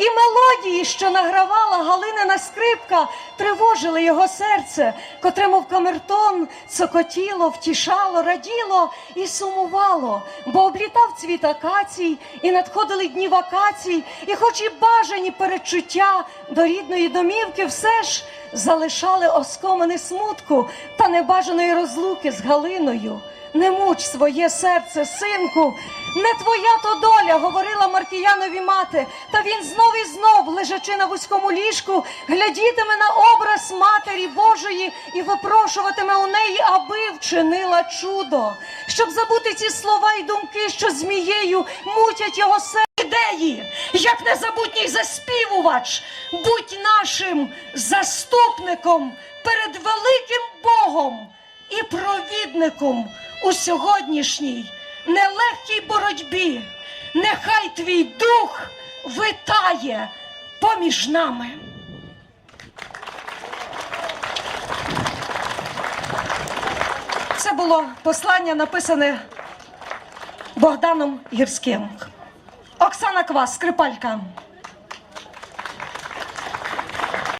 і мелодії, що награвала Галинина скрипка, тривожили його серце, котре, мов камертон, цокотіло, втішало, раділо і сумувало, бо облітав цвіт акацій, і надходили дні вакацій, і хоч і бажані перечуття до рідної домівки, все ж залишали оскомини смутку та небажаної розлуки з Галиною. Не муч своє серце, синку, не твоя то доля, говорила Маркіянові мати. Та він знов і знов, лежачи на вузькому ліжку, глядітиме на образ Матері Божої і випрошуватиме у неї, аби вчинила чудо, щоб забути ці слова і думки, що змією мутять його серце. Ідеї, як незабутній заспівувач, будь нашим заступником перед великим Богом і провідником у сьогоднішній нелегкій боротьбі. Нехай твій дух витає поміж нами. Це було послання, написане Богданом Гірським. Оксана Квас, скрипалька.